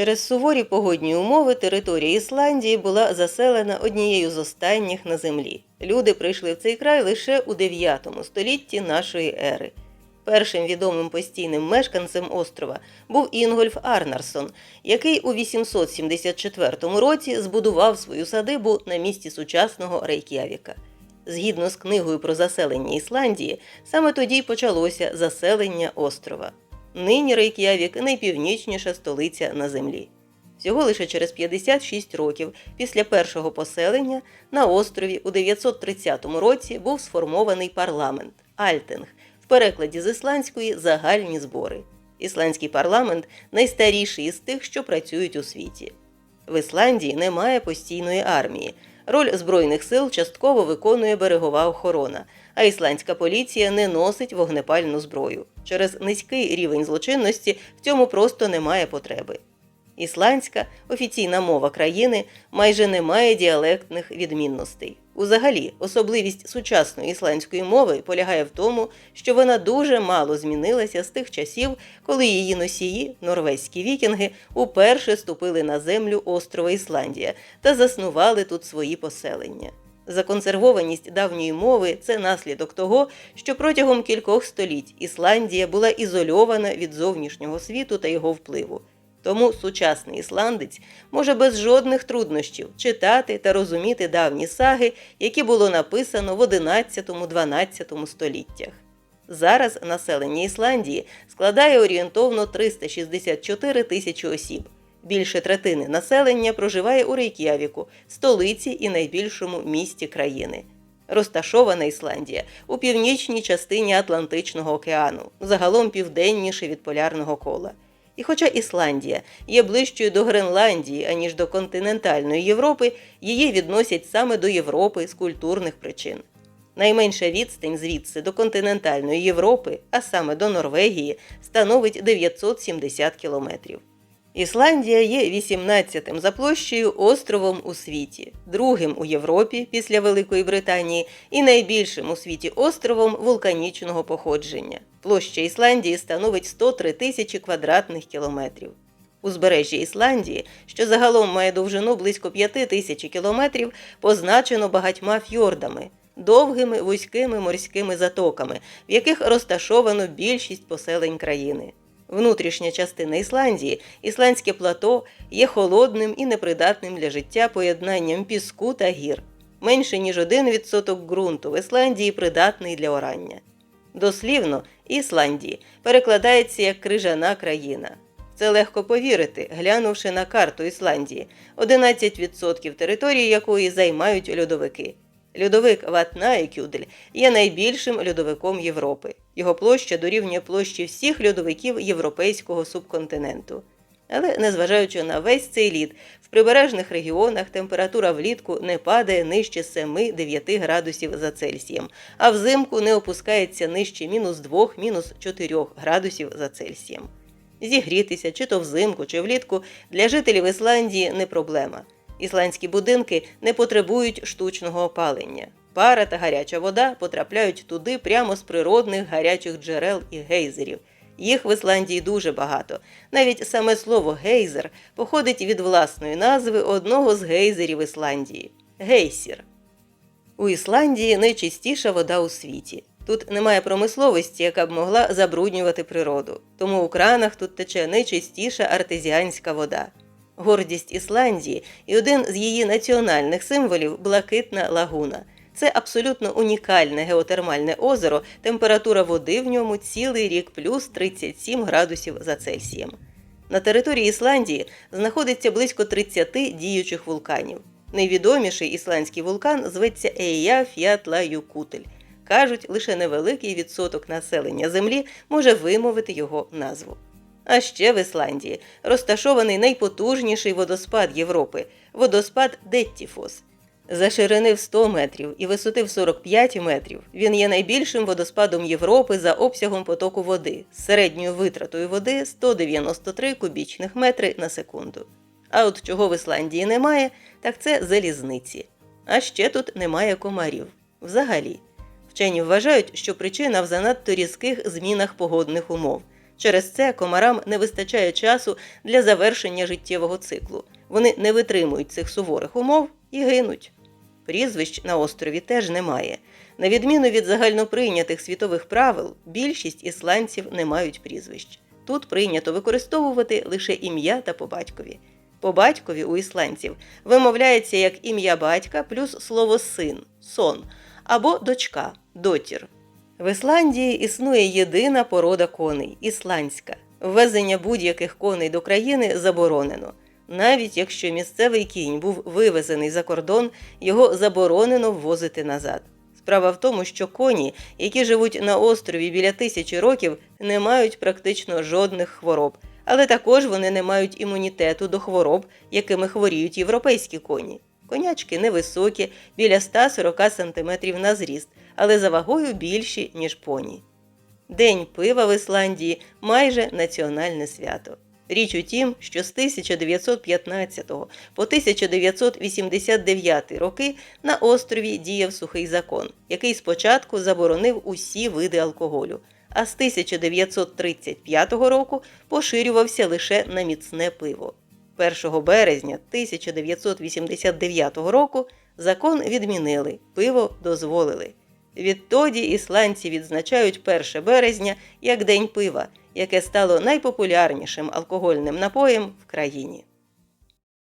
Через суворі погодні умови територія Ісландії була заселена однією з останніх на землі. Люди прийшли в цей край лише у 9 столітті нашої ери. Першим відомим постійним мешканцем острова був Інгольф Арнарсон, який у 874 році збудував свою садибу на місці сучасного Рейк'явіка. Згідно з книгою про заселення Ісландії, саме тоді й почалося заселення острова. Нині Рейк'явік найпівнічніша столиця на землі. Всього лише через 56 років після першого поселення на острові у 930 році був сформований парламент Альтинг, в перекладі з ісландської загальні збори. Ісландський парламент найстаріший із тих, що працюють у світі. В Ісландії немає постійної армії. Роль збройних сил частково виконує берегова охорона, а ісландська поліція не носить вогнепальну зброю. Через низький рівень злочинності в цьому просто немає потреби. Ісландська офіційна мова країни майже не має діалектних відмінностей. Узагалі, особливість сучасної ісландської мови полягає в тому, що вона дуже мало змінилася з тих часів, коли її носії, норвезькі вікінги, уперше ступили на землю острова Ісландія та заснували тут свої поселення. Законсервованість давньої мови це наслідок того, що протягом кількох століть Ісландія була ізольована від зовнішнього світу та його впливу. Тому сучасний ісландець може без жодних труднощів читати та розуміти давні саги, які було написано в 11-12 століттях. Зараз населення Ісландії складає орієнтовно 364 тисячі осіб. Більше третини населення проживає у Рейк'явіку, столиці і найбільшому місті країни. Розташована Ісландія у північній частині Атлантичного океану, загалом південніше від полярного кола. І хоча Ісландія є ближчою до Гренландії, аніж до континентальної Європи, її відносять саме до Європи з культурних причин. Найменша відстань звідси до континентальної Європи, а саме до Норвегії, становить 970 кілометрів. Ісландія є 18-тим за площею островом у світі, другим у Європі після Великої Британії і найбільшим у світі островом вулканічного походження. Площа Ісландії становить 103 тисячі квадратних кілометрів. Узбережжя Ісландії, що загалом має довжину близько 5 тисяч кілометрів, позначено багатьма фьордами, довгими вузькими морськими затоками, в яких розташовано більшість поселень країни. Внутрішня частина Ісландії, ісландське плато, є холодним і непридатним для життя поєднанням піску та гір. Менше ніж 1% ґрунту в Ісландії придатний для орання. Дослівно, Ісландії перекладається як крижана країна. Це легко повірити, глянувши на карту Ісландії, 11% території якої займають льодовики. Льодовик Ватнаїкюдель є найбільшим льодовиком Європи. Його площа дорівнює площі всіх льодовиків європейського субконтиненту. Але незважаючи на весь цей лід, в прибережних регіонах температура влітку не падає нижче 7-9 градусів за Цельсієм, а взимку не опускається нижче мінус 2 мінус 4 градусів за Цельсієм. Зігрітися чи то взимку, чи влітку для жителів Ісландії не проблема. Ісландські будинки не потребують штучного опалення. Пара та гаряча вода потрапляють туди прямо з природних гарячих джерел і гейзерів. Їх в Ісландії дуже багато. Навіть саме слово гейзер походить від власної назви одного з гейзерів Ісландії гейсір. У Ісландії найчистіша вода у світі. Тут немає промисловості, яка б могла забруднювати природу. Тому у кранах тут тече найчистіша артезіанська вода. Гордість Ісландії і один з її національних символів блакитна лагуна. Це абсолютно унікальне геотермальне озеро, температура води в ньому цілий рік плюс 37 градусів за Цельсієм. На території Ісландії знаходиться близько 30 діючих вулканів. Найвідоміший ісландський вулкан зветься Ея Фіатлаюкутель. Кажуть, лише невеликий відсоток населення Землі може вимовити його назву. А ще в Ісландії розташований найпотужніший водоспад Європи водоспад Деттіфос. За ширини в 100 метрів і висоти в 45 метрів він є найбільшим водоспадом Європи за обсягом потоку води з середньою витратою води 193 кубічних метри на секунду. А от чого в Ісландії немає, так це залізниці. А ще тут немає комарів. Взагалі. Вчені вважають, що причина в занадто різких змінах погодних умов. Через це комарам не вистачає часу для завершення життєвого циклу. Вони не витримують цих суворих умов і гинуть. Прізвищ на острові теж немає. На відміну від загальноприйнятих світових правил, більшість ісландців не мають прізвищ. Тут прийнято використовувати лише ім'я та по батькові. По батькові у ісландців вимовляється як ім'я батька плюс слово син сон або дочка дотір. В Ісландії існує єдина порода коней ісландська. Ввезення будь-яких коней до країни заборонено. Навіть якщо місцевий кінь був вивезений за кордон, його заборонено ввозити назад. Справа в тому, що коні, які живуть на острові біля тисячі років, не мають практично жодних хвороб, але також вони не мають імунітету до хвороб, якими хворіють європейські коні. Конячки невисокі, біля 140 см на зріст, але за вагою більші, ніж поні. День пива в Ісландії майже національне свято. Річ у тім, що з 1915 по 1989 роки на острові діяв сухий закон, який спочатку заборонив усі види алкоголю, а з 1935 року поширювався лише на міцне пиво. 1 березня 1989 року закон відмінили, пиво дозволили. Відтоді ісландці відзначають 1 березня як День пива, яке стало найпопулярнішим алкогольним напоєм в країні.